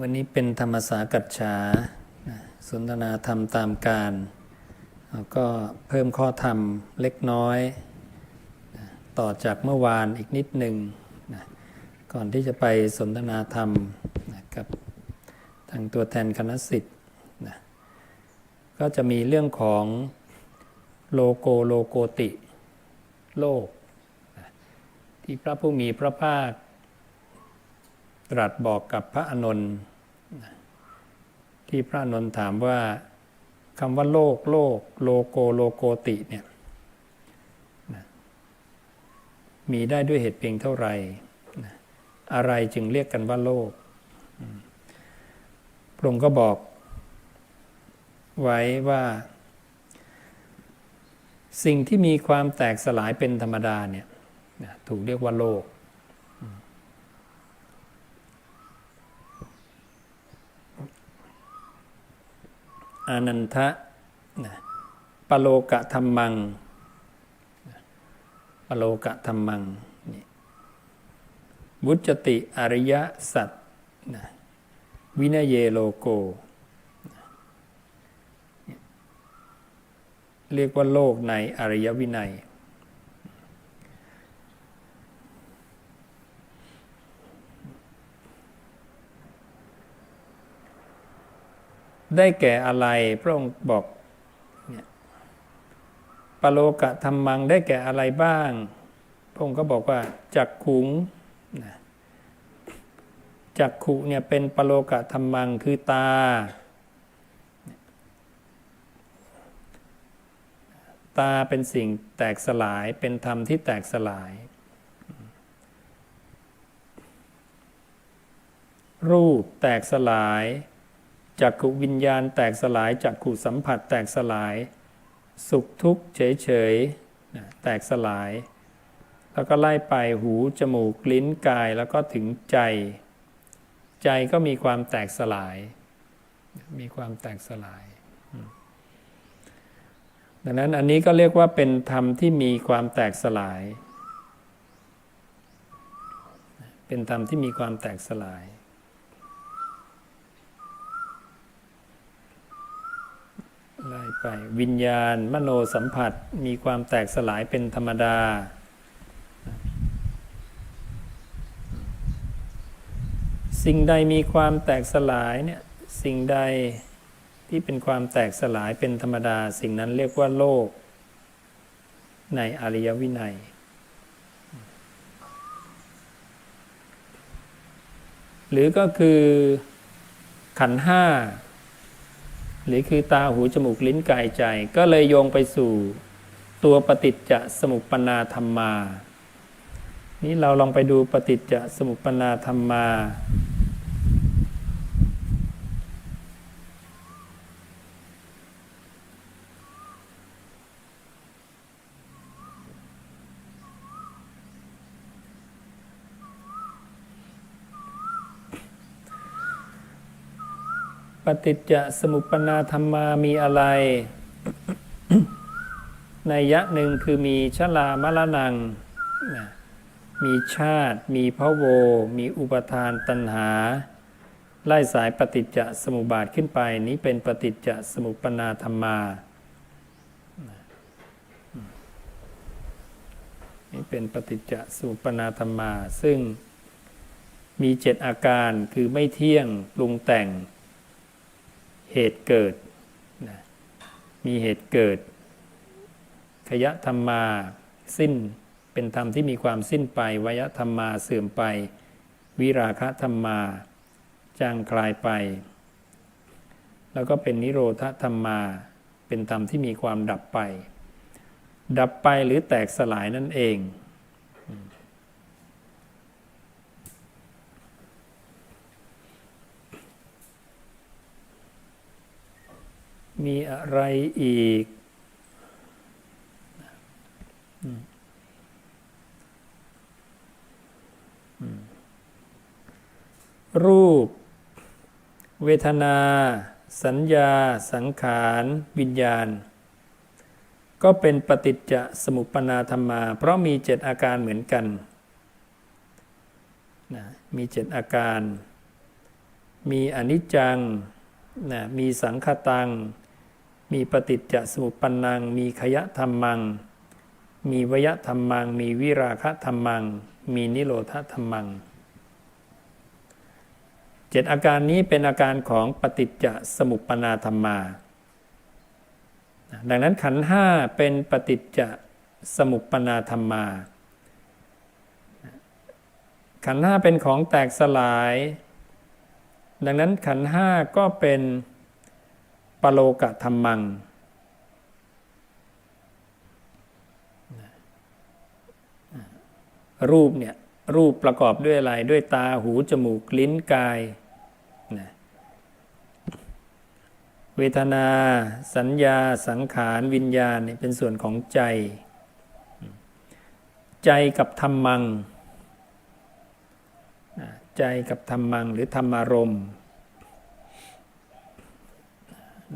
วันนี้เป็นธรรมสากัจฉาสนทนาธรรมตามการ ก็เพิ่มข้อธรรมเล็กน้อย ต่อจากเมื่อวานอีกนิดหนึ่งก่อนที่จะไปสนทนาธรรมกับทางตัวแทนคณะสิทธิ์ก็จะมีเรื่องของโลโกโลโกติ โลก ที่พระผู้มีพระภาค ตรัสบอกกับพระอานนท์นที่พระอานนท์ถามว่าคำว่าโลกโลกโลโกโลโกติเนี่ยมีได้ด้วยเหตุเพียงเท่าไหร่อะไรจึงเรียกกันว่าโลกพระองค์ก็บอก ไว้ว่า สิ่งที่มีความแตกสลายเป็นธรรมดาเนี่ยถูกเรียกว่าโลก อานันทะนะปโลกะธรรมังนะปโลกะธรรมังนี่วุจติอริยสัตนะวินเยโลโกนะเรียกว่าโลกในอริยวินัย ได้แก่อะไรพระองค์บอกเนี่ยปโลกะธรรมังได้แก่อะไรบ้าง พระองค์ก็บอกว่าจักขุงนะจักขุเนี่ยเป็นปโลกะธรรมังคือตา ตาเป็นสิ่งแตกสลายเป็นธรรมที่แตกสลาย รูปแตกสลาย จักขุวิญญาณแตกสลายจักขุสัมผัสแตกสลาย สุขทุกข์เฉยๆแตกสลาย แล้วก็ไล่ไปหูจมูกลิ้นกายแล้วก็ถึงใจ ใจก็มีความแตกสลาย มีความแตกสลายดังนั้นอันนี้ก็เรียกว่าเป็นธรรมที่มีความแตกสลาย เป็นธรรมที่มีความแตกสลาย ไล่ไป วิญญาณ มโนสัมผัสมีความแตกสลายเป็นธรรมดา สิ่งใดมีความแตกสลายเนี่ยสิ่งใดที่เป็นความแตกสลายเป็นธรรมดา สิ่งนั้นเรียกว่าโลก ในอริยวินัยหรือก็คือขันห้า หรือคือตาหูจมูกลิ้นกายใจ ก็เลยโยงไปสู่ตัวปฏิจจสมุปปนาธรรมา นี่เราลองไปดูปฏิจจสมุปปนาธรรมา ฏิจจสมุปปนาธรรมามีอะไร ในยะหนึ่งคือมีชลามรณัง มีชาติ มีพระโว มีอุปทานตัณหา ไล่สายปฏิจจสมุปบาทขึ้นไป นี้เป็นปฏิจจสมุปปนาธรรมานี่เป็นปฏิจจสมุปปนาธรรมา ซึ่งมีเจ็ดอาการคือไม่เที่ยงปรุงแต่ง เหตุเกิดนะมีเหตุเกิด ขยะธรรมาสิ้นเป็นธรรมที่มีความสิ้นไปวยธรรมาเสื่อมไป วิราคะธรรมาจางคลายไป แล้วก็เป็นนิโรธธรรมา เป็นธรรมที่มีความดับไป ดับไปหรือแตกสลายนั่นเอง มีอะไรอีก รูป เวทนา สัญญา สังขาร วิญญาณ ก็เป็นปฏิจจสมุปปนาธรรมา เพราะมีเจ็ดอาการเหมือนกันนะมีเจ็ดอาการ มีอนิจจังนะมีสังคตัง มีปฏิจจสมุปนัง มีขยะธรรมัง มีวยธรรมัง มีวิราคะธรรมัง มีนิโรธธรรมังเจ็ดอาการนี้เป็นอาการของปฏิจจสมุปปนาธรรมา ดังนั้นขันห้าเป็นปฏิจจสมุปปนาธรรมา ขันห้าเป็นของแตกสลาย ดังนั้นขันห้าก็เป็น ปโลกะธรรมัง รูปเนี่ยรูปประกอบด้วยอะไร ด้วยตาหูจมูกลิ้นกายนะเวทนา สัญญา สังขารวิญญาณเนี่ยเป็นส่วนของใจ ใจกับธรรมัง ใจกับธรรมังหรือธรรมารมณ์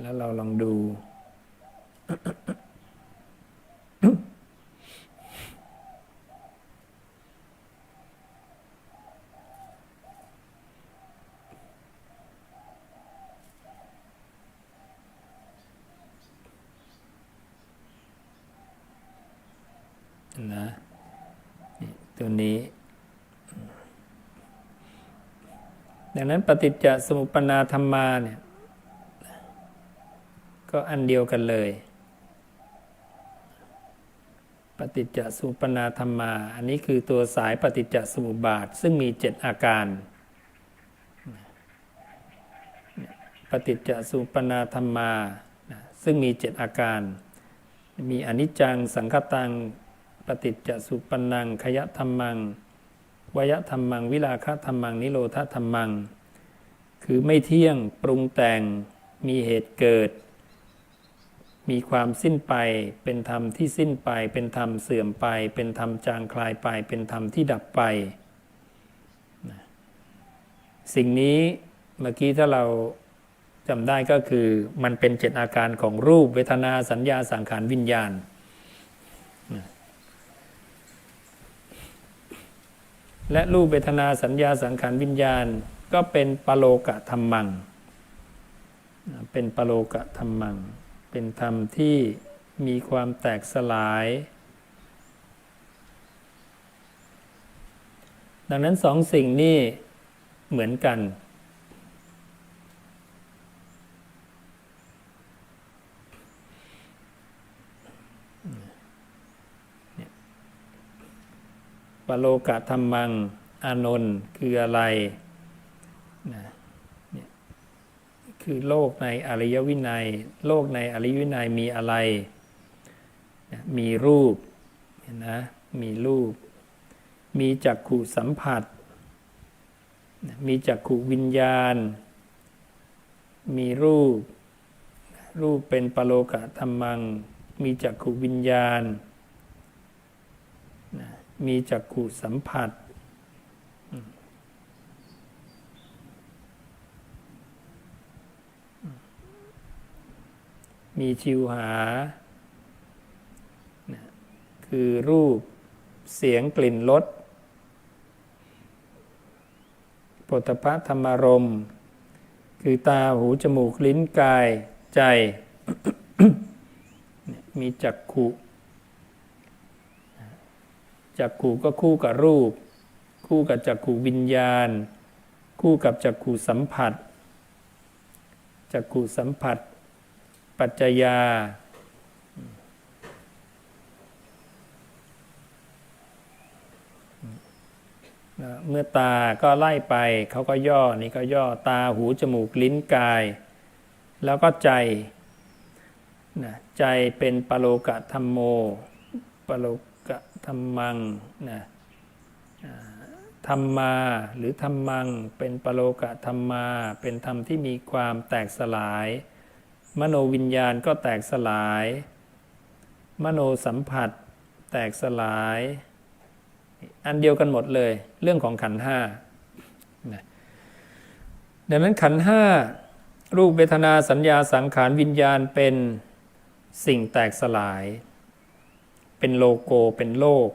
แล้วเราลองดู นะตัวนี้ ดังนั้นปฏิจจสมุปปนาธรรมาเนี่ย ก็อันเดียวกันเลย ปฏิจจสุปนาธรรมา อันนี้คือตัวสายปฏิจจสมุปบาท ซึ่งมีเจ็ดอาการ ปฏิจจสุปนาธรรมา ซึ่งมีเจ็ดอาการ มีอนิจจัง สังคตัง ปฏิจจสุปนัง ขยะธรรมังวยธรรมัง วิราคะธรรมัง นิโรธธรรมัง คือไม่เที่ยง ปรุงแต่ง มีเหตุเกิด มีความสิ้นไป เป็นธรรมที่สิ้นไป เป็นธรรมเสื่อมไป เป็นธรรมจางคลายไป เป็นธรรมที่ดับไป สิ่งนี้เมื่อกี้ถ้าเราจำได้ก็คือมันเป็นเจ็ดอาการของรูปเวทนาสัญญาสังขารวิญญาณ และรูปเวทนาสัญญาสังขารวิญญาณ ก็เป็นปโลกะธรรมัง เป็นปโลกะธรรมัง เป็นธรรมที่มีความแตกสลาย ดังนั้นสองสิ่งนี้เหมือนกัน ปโลกะธรรมัง อานนท์คืออะไรนะ คือโลกในอริยวินัย โลกในอริยวินัยมีอะไร มีรูปเห็นนะมีรูป มีจักขุสัมผัส มีจักขุวิญญาณ มีรูป รูปเป็นปโลกะธรรมัง มีจักขุวิญญาณ มีจักขุสัมผัส มีชิวหา คือรูปเสียงกลิ่นรสปฐพธรรมารม คือตาหูจมูกลิ้นกายใจ มีจักขุจักขู่ก็คู่กับรูป คู่กับจักขู่วิญญาณ คู่กับจักขู่สัมผัสจักขู่สัมผัส ปัจจยา เมื่อตาก็ไล่ไปเขาก็ย่อนี่ก็ย่อตาหูจมูกลิ้นกาย แล้วก็ใจนะใจเป็นปโลกะธรรมโม ปโลกะธรรมังนะธรรมาหรือธรรมัง เป็นปโลกะธรรมา เป็นธรรมที่มีความแตกสลาย มโนวิญญาณก็แตกสลาย มโนสัมผัส แตกสลาย อันเดียวกันหมดเลย เรื่องของขันห้าดังนั้นขันห้ารูปเวทนาสัญญาสังขารวิญญาณเป็นสิ่งแตกสลาย เป็นโลโกเป็นโลก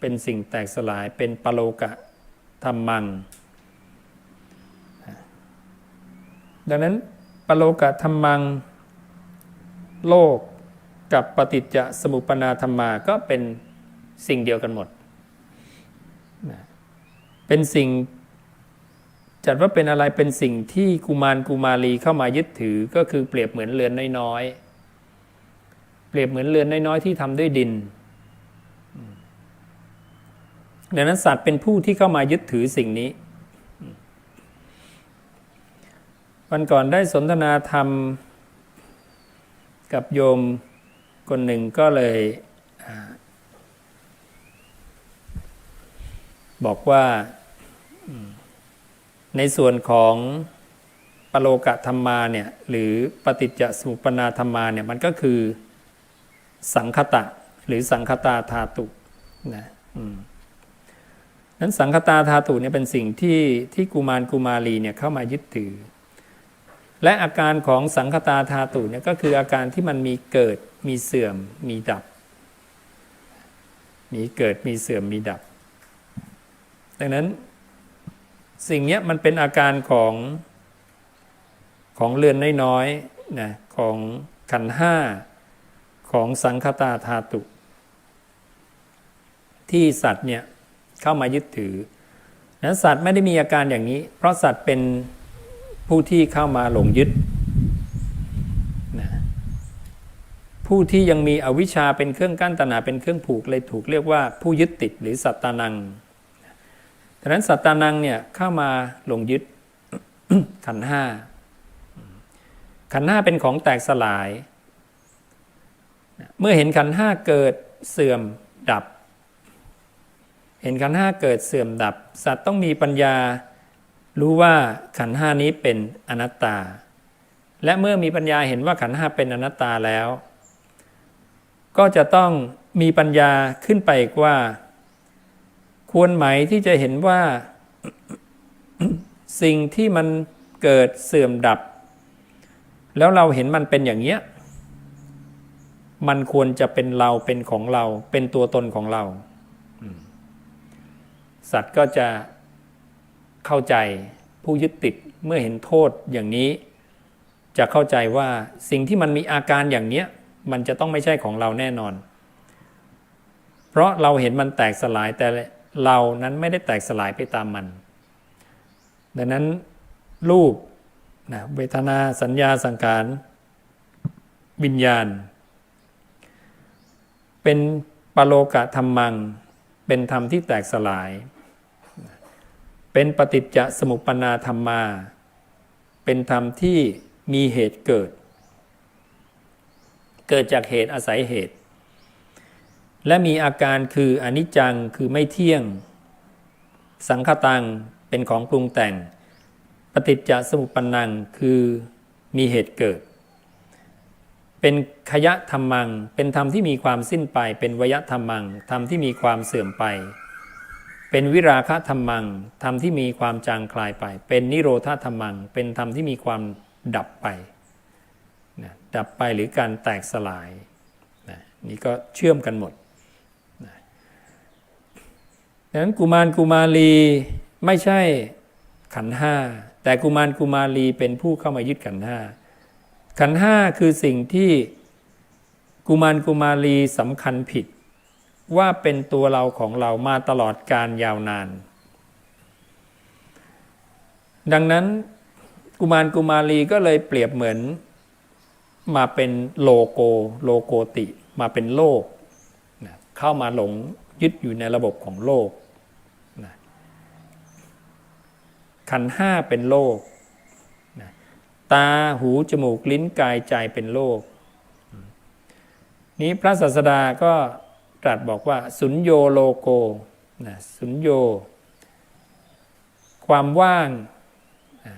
เป็นสิ่งแตกสลายเป็นปโลกะธรรมัง ดังนั้นปโลกะธรรมัง โลกกับปฏิจจสมุปปนาธรรมาก็เป็นสิ่งเดียวกันหมด เป็นสิ่ง จัดว่าเป็นอะไรเป็นสิ่งที่กุมารกุมารีเข้ามายึดถือก็คือเปรียบเหมือนเรือนน้อยๆ เปรียบเหมือนเรือนน้อยๆที่ทำด้วยดินดังนั้นสัตว์เป็นผู้ที่เข้ามายึดถือสิ่งนี้ วันก่อนได้สนทนาธรรม กับโยมคนหนึ่งก็เลยอบอกว่าในส่วนของปโลกะธรรมาเนี่ยหรือปฏิจจสมุปนาธรรมาเนี่ยมันก็คือสังคตะ หรือสังคตาธาตุนะนั้นสังคตาธาตุเนี่ยเป็นสิ่งที่ที่กุมารกุมารีเนี่ยเข้ามายึดถือ และอาการของสังคตาธาตุเนี่ยก็คืออาการที่มันมีเกิดมีเสื่อมมีดับ มีเกิดมีเสื่อมมีดับ ดังนั้นสิ่งเนี้ยมันเป็นอาการของของเรือนน้อยๆนะของขันห้าของสังคตาธาตุ ที่สัตว์เนี่ยเข้ามายึดถือนั้นสัตว์ไม่ได้มีอาการอย่างนี้ เพราะสัตว์เป็น ผู้ที่เข้ามาหลงยึดนะผู้ที่ยังมีอวิชชาเป็นเครื่องกั้นตนาเป็นเครื่องผูกเลยถูกเรียกว่าผู้ยึดติดหรือสัตตานังดังนั้นสัตตานังเนี่ยเข้ามาหลงยึดขันห้าขันห้าเป็นของแตกสลาย เมื่อเห็นขันห้าเกิดเสื่อมดับ เห็นขันห้าเกิดเสื่อมดับ สัตว์ต้องมีปัญญา รู้ว่าขันห้านี้เป็นอนัตตา และเมื่อมีปัญญาเห็นว่าขันห้าเป็นอนัตตาแล้ว ก็จะต้องมีปัญญาขึ้นไปอีกว่า ควรไหมที่จะเห็นว่าสิ่งที่มันเกิดเสื่อมดับ แล้วเราเห็นมันเป็นอย่างเนี้ยมันควรจะเป็นเราเป็นของเรา เป็นตัวตนของเรา สัตว์ก็จะ เข้าใจผู้ยึดติดเมื่อเห็นโทษอย่างนี้ จะเข้าใจว่าสิ่งที่มันมีอาการอย่างเนี้ยมันจะต้องไม่ใช่ของเราแน่นอน เพราะเราเห็นมันแตกสลายแต่เรานั้นไม่ได้แตกสลายไปตามมัน ดังนั้นรูปนะเวทนาสัญญาสังขารวิญญาณ เป็นปโลกะธรรมัง เป็นธรรมที่แตกสลาย เป็นปฏิจจสมุปปนาธรรมา เป็นธรรมที่มีเหตุเกิด เกิดจากเหตุอาศัยเหตุ และมีอาการคืออนิจจังคือไม่เที่ยง สังคตังเป็นของปรุงแต่ง ปฏิจจสมุปปนังคือมีเหตุเกิด เป็นขยะธรรมัง เป็นธรรมที่มีความสิ้นไป เป็นวยธรรมัง ธรรมที่มีความเสื่อมไป เป็นวิราคะธรรมังธรรมที่มีความจางคลายไป เป็นนิโรธาธรรมัง เป็นธรรมที่มีความดับไปนะดับไปหรือการแตกสลายนะนี่ก็เชื่อมกันหมดนะดังนั้นกุมารกุมารีไม่ใช่ขันห้าแต่กุมารกุมารีเป็นผู้เข้ามายึดขันห้าขันห้าคือสิ่งที่กุมารกุมารีสำคัญผิด ว่าเป็นตัวเราของเรามาตลอดการยาวนาน ดังนั้นกุมารกุมารีก็เลยเปรียบเหมือน มาเป็นโลโกโลโกติ มาเป็นโลกนะเข้ามาหลงยึดอยู่ในระบบของโลกนะขันห้าเป็นโลกนะตาหูจมูกลิ้นกายใจเป็นโลก นี้พระศาสดาก็ ตรัสบอกว่า สุญโยโลโกนะสุญโย ความว่างนะ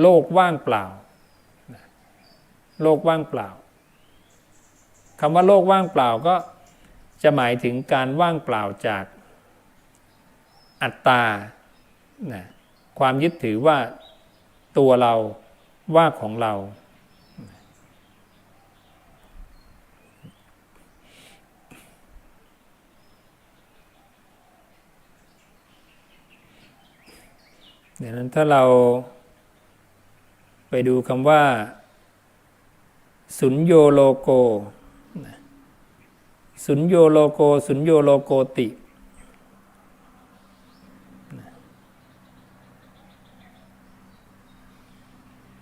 โลกว่างเปล่านะโลกว่างเปล่าคำว่าโลกว่างเปล่าก็จะหมายถึงการว่างเปล่าจากอัตตานะความยึดถือว่าตัวเราว่าของเรา ดังนั้นถ้าเราไปดูคำว่า สุญโยโลโก สุญโยโลโก สุญโยโลโกติ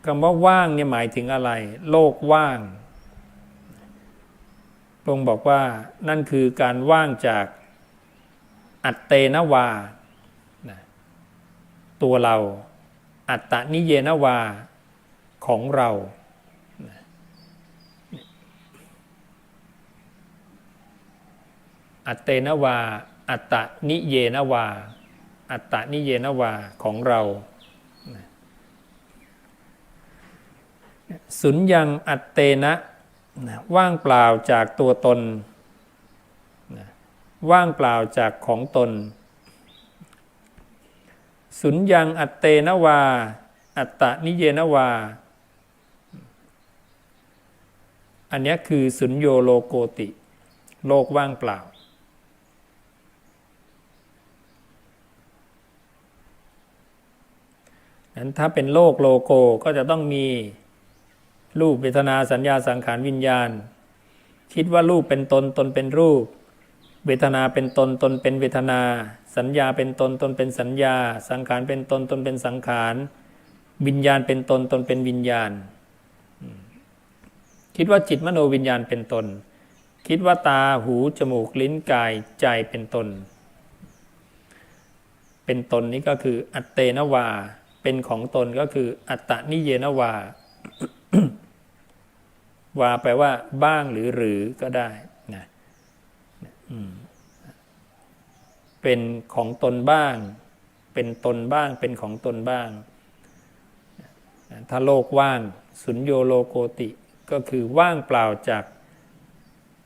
คำว่าว่างเนี่ยหมายถึงอะไร โลกว่างพระองค์บอกว่านั่นคือการว่างจากอัตเตนวา ตัวเรา อัตตนิเยนวาของเรา อัตเตนวา อัตตนิเยนวา อัตตนิเยนวาของเราสุญญังอัตเตนะว่างเปล่าจากตัวตน ว่างเปล่าจากของตน สุญญังอัตเตนวา อัตตนิเยนวา อันนี้คือสุญโยโลโกติ โลกว่างเปล่า นั้นถ้าเป็นโลกโลโกก็จะต้องมีรูปเวทนาสัญญาสังขารวิญญาณ คิดว่ารูปเป็นตนตนเป็นรูป เวทนาเป็นตนตนเป็นเวทนา สัญญาเป็นตนตนเป็นสัญญา สังขารเป็นตนตนเป็นสังขาร วิญญาณเป็นตนตนเป็นวิญญาณ คิดว่าจิตมโนวิญญาณเป็นตน คิดว่าตาหูจมูกลิ้นกายใจเป็นตน เป็นตนนี้ก็คืออัตเตนวา เป็นของตนก็คืออัตตนิเยนวาวาแปลว่าบ้างหรือหรือก็ได้ เป็นของตนบ้าง เป็นตนบ้าง เป็นของตนบ้าง ถ้าโลกว่าง สุญโยโลโกติ ก็คือว่างเปล่าจาก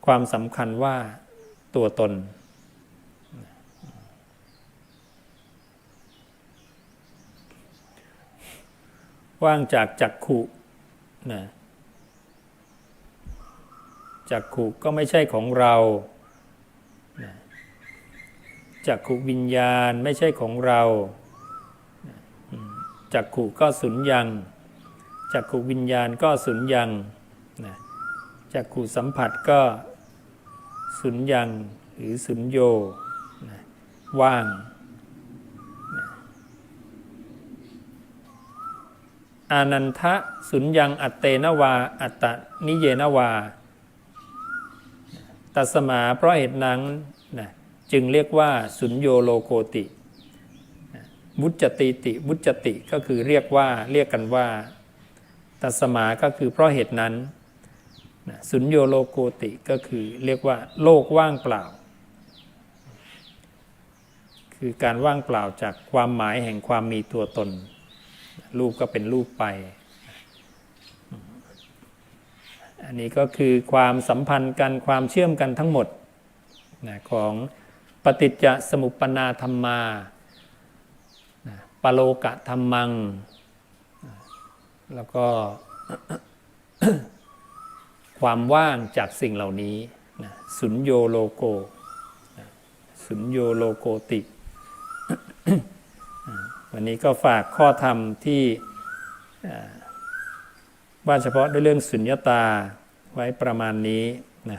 ความสำคัญว่าตัวตน ว่างจากจักขุนะจักขุก็ไม่ใช่ของเรา จักขุวิญญาณไม่ใช่ของเราจักขุก็สุญญังจักขุวิญญาณก็สุญญังจักขุสัมผัสก็สุญญังหรือสุญโยว่างอานันทะสุญญังอัตเตนวา อัตตนิเยนวา ตัสมาเพราะเหตุนั้นนะ จึงเรียกว่าสุญโยโลโกตินะมุจติติมุจติก็คือเรียกว่าเรียกกันว่า ตัสมาก็คือเพราะเหตุนั้นสุญโยโลโกติก็คือเรียกว่า โลกว่างเปล่า คือการว่างเปล่าจากความหมายแห่งความมีตัวตน รูปก็เป็นรูปไป อันนี้ก็คือความสัมพันธ์กันความเชื่อมกันทั้งหมดนะของ ปฏิจจสมุปปนาธรรมา ปโลกะธรรมัง แล้วก็ความว่างจากสิ่งเหล่านี้นะสุญโยโลโกนะสุญโยโลโกติ วันนี้ก็ฝากข้อธรรมที่ว่าเฉพาะด้วยเรื่องสุญญาตาไว้ประมาณนี้